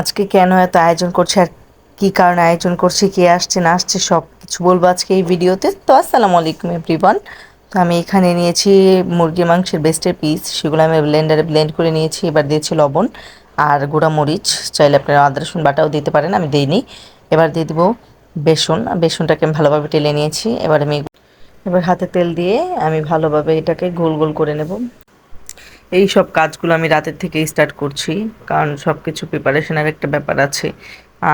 আজকে কেন এত আয়োজন করছে আর কি কারণে আয়োজন করছি, কে আসছে, না আসছে সব কিছু বলব আজকে এই ভিডিওতে। তো আসসালামু আলাইকুম এভরিওয়ান তো আমি এখানে নিয়েছি মুরগির মাংসের বেস্টের পিস সেগুলো আমি ব্লেন্ডারে ব্লেন্ড করে নিয়েছি, এবার দিয়েছি লবণ আর গুঁড়া মরিচ। চাইলে আপনারা আদা, রসুন বাটাও দিতে পারেন, আমি দিইনি। এবার দিয়ে দিব বেসন, বেসনটাকে আমি ভালোভাবে টেলে নিয়েছি। এবার আমি এবার হাতে তেল দিয়ে আমি ভালোভাবে এটাকে গোল গোল করে নেব। এই সব কাজগুলো আমি রাতের থেকে স্টার্ট করছি, কারণ সব কিছু প্রিপারেশনের একটা ব্যাপার আছে।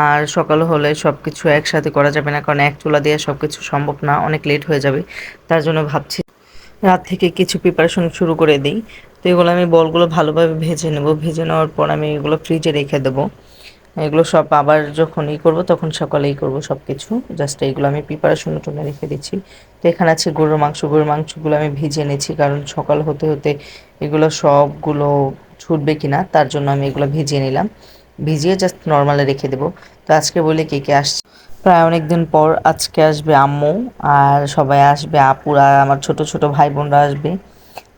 আর সকাল হলে সব কিছু একসাথে করা যাবে না, কারণ এক চুলা দিয়ে সব কিছু সম্ভব না, অনেক লেট হয়ে যাবে। তার জন্য ভাবছি রাত থেকে কিছু প্রিপারেশন শুরু করে দিই। তো এগুলো আমি বলগুলো ভালোভাবে ভেজে নেব। ভেজে নেওয়ার পর আমি এগুলো ফ্রিজে রেখে দেবো। এগুলো সব আবার যখন ই করব, তখন সকালেই করব সব কিছু জাস্ট এইগুলো আমি প্রিপারেশনের জন্য রেখে দিচ্ছি। তো এখানে আছে গরুর মাংস। গরুর মাংসগুলো আমি ভিজে এনেছি কারণ সকাল হতে হতে এগুলো সবগুলো ছুটবে কিনা, তার জন্য আমি এগুলো ভিজিয়ে নিলাম। ভিজিয়ে জাস্ট নর্মালে রেখে দেবো। তো আজকে বলে কে কে আসছে? প্রায় অনেক দিন পর আজকে আসবে আম্মু আর সবাই আসবে, আপুরা আমার ছোট ছোট ভাই বোনরা আসবে।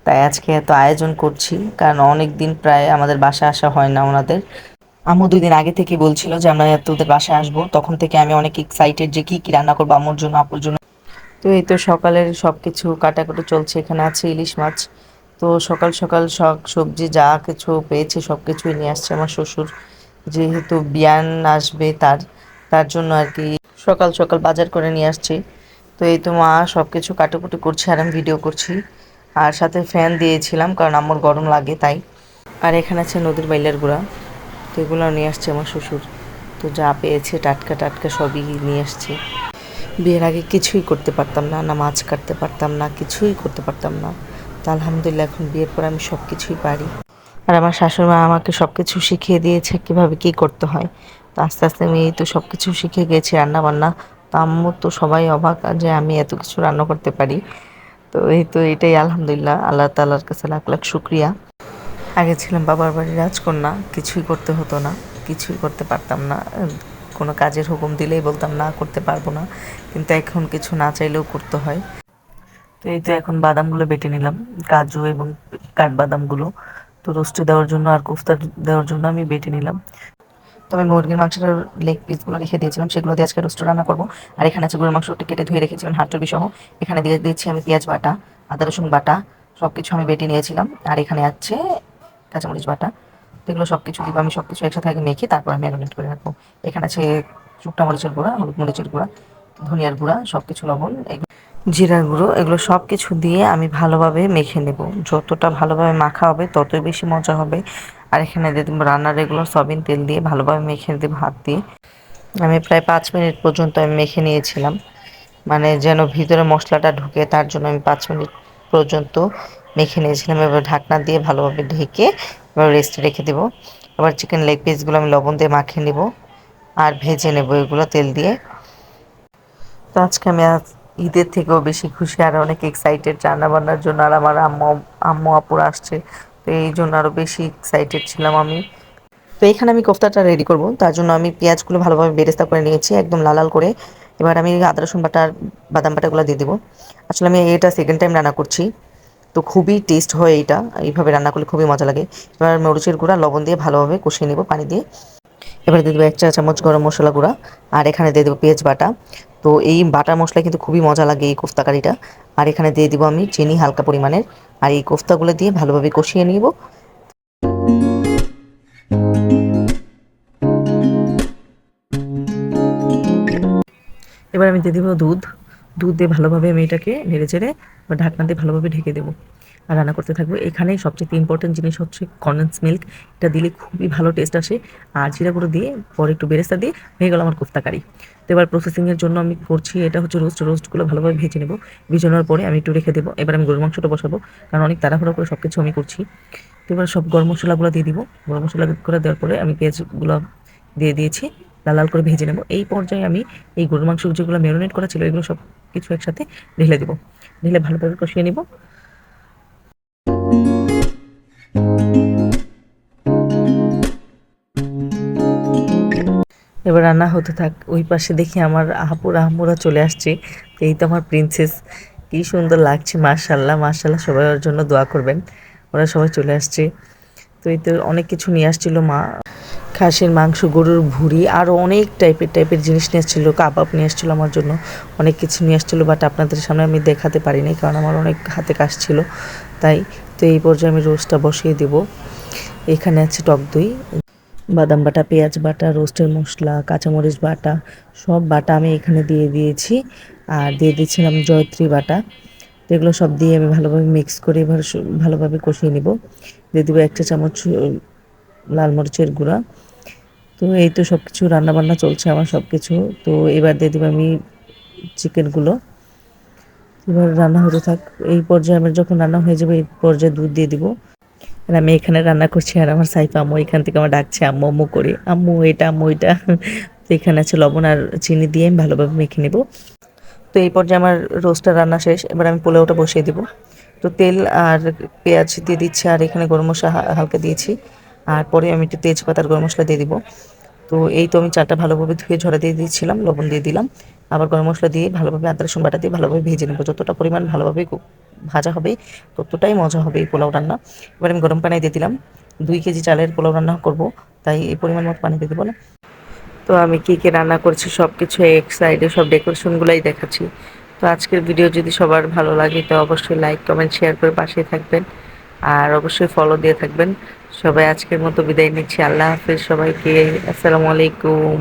তাই আজকে এত আয়োজন করছি, কারণ অনেক দিন প্রায় আমাদের বাসায় আসা হয় না ওনাদের। আম্মু দুই দিন আগে থেকে বলছিল যে, আমরা তোদের বাসায় আসব। তখন থেকে আমি অনেক এক্সাইটেড যে, কি কি রান্না করব আম্মুর জন্য, আপুর জন্য? তো এই তো সকালের সব কিছু কাটাকুটি চলছে। এখানে আছে ইলিশ মাছ। তো সকাল সকাল শাক, সবজি, যা কিছু পেয়েছে সব কিছুই নিয়ে আসছে আমার শ্বশুর। যেহেতু বিয়ান আসবে তার তার জন্য আর কি সকাল সকাল বাজার করে নিয়ে আসছি। তো এই তো মা সব কিছু কাটাকুটি করছে আর আমি ভিডিও করছি। আর সাথে ফ্যান দিয়েছিলাম, কারণ আমার গরম লাগে তাই। আর এখানে আছে নদীর বাইলের গুঁড়া। তো এগুলো নিয়ে আসছে আমার শ্বশুর। তো যা পেয়েছে, টাটকা টাটকা সবই নিয়ে আসছে। বিয়ের আগে কিছুই করতে পারতাম না না মাছ কাটতে পারতাম না, কিছুই করতে পারতাম না। তা আলহামদুলিল্লাহ এখন বিয়ের পর আমি সব কিছুই পারি। আর আমার শাশুড়ি মা আমাকে সব কিছু শিখিয়ে দিয়েছে কীভাবে কি করতে হয়। তো আস্তে আস্তে আমি এই তো সব কিছু শিখে গেছি রান্না বান্না তো আম্মু তো সবাই অবাক যে আমি এত কিছু রান্না করতে পারি। তো এই তো এটাই আলহামদুলিল্লাহ। আল্লাহ তালার কাছে লাখ লাখ শুক্রিয়া। আগে ছিলাম বাবার বাড়ির রাজকন্যা, কিছুই করতে হতো না, কিছুই করতে পারতাম না। কোনো কাজের হুকুম দিলেই বলতাম, না, করতে পারব না। কিন্তু এখন কিছু না চাইলেও করতে হয়। তো এই তো এখন বাদামগুলো বেটে নিলাম, কাজু এবং কাঠবাদামগুলো। তো রোস্টে দেওয়ার জন্য আর কোফতা দেওয়ার জন্য আমি বেটে নিলাম। তো আমি মুরগির মাংসের লেগ পিসগুলো রেখে দিয়েছিলাম, সেগুলো দিয়ে আজকে রোস্ট রান্না করব। আর এখানে আছে গরুর মাংসটি কেটে ধুয়ে রেখেছিলাম হাট চর্বি সহ এখানে দিয়ে দিয়েছি আমি পেঁয়াজ বাটা, আদা রসুন বাটা সব কিছু আমি বেটে নিয়েছিলাম। আর এখানে আছে কাঁচামরিচ বাটা। এগুলো সব কিছু দিব, আমি সব কিছু একসাথে আগে মেখে তারপর আমি ম্যারিনেট করে রাখব। এখানে আছে শুকনা মরিচের গুঁড়া, হলুদ মরিচের গুঁড়া, ধনিয়ার গুঁড়া সব কিছু লবণ এগুলো জিরার গুঁড়ো, এগুলো সব কিছু দিয়ে আমি ভালোভাবে মেখে নেব। যতটা ভালোভাবে মাখা হবে, ততই বেশি মজা হবে। আর এখানে দিয়ে রান্নার রেগুলার সয়াবিন তেল দিয়ে ভালোভাবে মেখে দেবো হাত দিয়ে। আমি প্রায় পাঁচ মিনিট পর্যন্ত আমি মেখে নিয়েছিলাম। মানে যেন ভিতরে মশলাটা ঢুকে, তার জন্য আমি পাঁচ মিনিট পর্যন্ত মেখে নিয়েছিলাম, এবার ঢাকনা দিয়ে ভালোভাবে ঢেকে এবার রেস্টে রেখে দেবো। এবার চিকেন লেগ পিসগুলো আমি লবণ দিয়ে মাখিয়ে নেব আর ভেজে নেব এগুলো তেল দিয়ে। তো আজকে আমি ঈদের থেকেও বেশি খুশি, আর অনেক এক্সাইটেড রান্না বান্নার জন্য, আর আমার আম্মু আম্মু আপুর আসছে, তো এই জন্য আরও বেশি এক্সাইটেড ছিলাম আমি। তো এখানে আমি কোফতাটা রেডি করব, তার জন্য আমি পেঁয়াজগুলো ভালোভাবে বেরেস্তা করে নিয়েছি, একদম লাল লাল করে। এবার আমি আদা রসুন বাটা আর বাদাম বাটাগুলো দিয়ে দেবো। আসলে আমি এটা সেকেন্ড টাইম রান্না করছি। তো খুবই টেস্ট হয় এইটা। এইভাবে রান্না করলে খুবই মজা লাগে। এবার মরিচের গুঁড়া, লবণ দিয়ে ভালোভাবে কষিয়ে নেব পানি দিয়ে। এবারে দিয়ে দেবো এক চা চামচ গরম মশলা গুঁড়া আর এখানে দিয়ে দেবো পেঁয়াজ বাটা। তো এই বাটা মশলা কিন্তু খুবই মজা লাগে এই কোফতা কারিটা আর এখানে দিয়ে দিব আমি চিনি হালকা পরিমাণের। আর এই কোফতাগুলো দিয়ে ভালোভাবে কষিয়ে নিব। এবার আমি দিয়ে দিব দুধ। দুধ দিয়ে ভালোভাবে আমি এটাকে নেড়ে চেড়ে ঢাকনা দিয়ে ভালোভাবে ঢেকে দেবো। আর রান্না করতে থাকব। এখানে সবচেয়ে ইম্পর্টেন্ট জিনিস হচ্ছে কন্ডেন্স মিল্ক এটা দিলে খুবই ভালো টেস্ট আসে। আর জিরা গুঁড়ো দিয়ে, পরে একটু বেরেস্তা দিয়ে হয়ে গেল আমার কোফতা কারি। তো এবার প্রসেসিংয়ের জন্য আমি করছি, এটা হচ্ছে রোস্ট রোস্টগুলো ভালোভাবে ভেজে নেব। ভেজানোর পরে আমি একটু রেখে দেবো। এবার আমি গরুর মাংসটা বসাবো। কারণ অনেক তাড়াহুড়ো করে সব কিছু আমি করছি। তো এবার সব গরম মশলাগুলো দিয়ে দিব। গরম মশলা করে দেওয়ার পরে আমি পেঁয়াজগুলো দিয়ে দিয়েছি। লাল লাল করে ভেজে নেব। এই পর্যায়ে আমি এই গরুর মাংস যেগুলো ম্যারিনেট করা ছিল, এগুলো সব কিছু একসাথে ঢেলে দেবো। ঢেলে ভালোভাবে কষিয়ে নিব। এবার রান্না হতে থাক, ওই পাশে দেখি আমার আহাপুর, আহমুরা চলে আসছে। তো এই তো আমার প্রিন্সেস কি সুন্দর লাগছে মার্শাল্লাহ মার্শাল্লাহ সবাই ওর জন্য দোয়া করবেন। ওরা সবাই চলে আসছে। তো এই তো অনেক কিছু নিয়ে আসছিল মা খাসির মাংস, গরুর ভুড়ি আরও অনেক টাইপের টাইপের জিনিস নিয়ে এসেছিল, কাবাব নিয়ে এসেছিল আমার জন্য। অনেক কিছু নিয়ে এসেছিল বাট আপনাদের সামনে আমি দেখাতে পারিনি, কারণ আমার অনেক হাতে কাজ ছিল। তাই, তো এই পর্যায়ে আমি রোস্টটা বসিয়ে দেব। এখানে আছে টক দই, বাদাম বাটা, পেঁয়াজ বাটা, রোস্টের মশলা, কাঁচামরিচ বাটা, সব বাটা আমি এখানে দিয়ে দিয়েছি। আর দিয়ে দিয়েছিলাম জয়ত্রী বাটা। এগুলো সব দিয়ে আমি ভালোভাবে মিক্স করে এবার ভালোভাবে কষিয়ে নিব। দিয়ে দেবো একটা চামচ লাল মরিচের গুঁড়া। তো এই তো সব কিছু রান্নাবান্না চলছে আমার সব কিছু তো এবার দিয়ে দেবো আমি চিকেনগুলো। এবার রান্না হতে থাক। এই পর্যায়ে আমার যখন রান্না হয়ে যাবে, এই পর্যায়ে দুধ দিয়ে দিব। আর আমি এখানে রান্না করছি, আর আমার সাইফা আম্মু এখান থেকে আমার ডাকছে, আম্মু আম্মু করে, আম্মু, এটা আম্মু, এটা। তো এখানে আছে লবণ আর চিনি দিয়ে আমি ভালোভাবে মেখে নেব। তো এই পর্যায়ে আমার রোস্টার রান্না শেষ। এবার আমি পোলাওটা বসিয়ে দেবো। তো তেল আর পেঁয়াজ দিয়ে দিচ্ছি, আর এখানে গরম মশলা হালকা দিয়েছি। আর পরে আমি একটু তেজপাতার গরম মশলা দিয়ে দিব। তো এই তো আমি চালটা ভালোভাবে ধুয়ে ঝরা দিয়ে দিয়েছিলাম, লবণ দিয়ে দিলাম। আবার গরম মশলা দিয়ে ভালোভাবে আদা, রসুন বাটা দিয়ে ভালোভাবে ভেজে নেব। যতটা পরিমাণ ভালোভাবে ভাজা হবে, ততটাই মজা হবে এই পোলাও রান্না। এবার আমি গরম পানি দিয়ে দিলাম। দুই কেজি চালের পোলাও রান্না করব, তাই এই পরিমাণ মতো পানি দিয়ে দেবো না। তো আমি কী কী রান্না করছি সব কিছু এক সাইডে সব ডেকোরেশনগুলোই দেখাচ্ছি। তো আজকের ভিডিও যদি সবার ভালো লাগে, তো অবশ্যই লাইক কমেন্ট শেয়ার করে পাশেই থাকবেন। আর অবশ্যই ফলো দিয়ে থাকবেন। সবাই আজকের মতো বিদায় নিচ্ছি। আল্লাহ হাফেজ সবাইকে। আসসালামু আলাইকুম।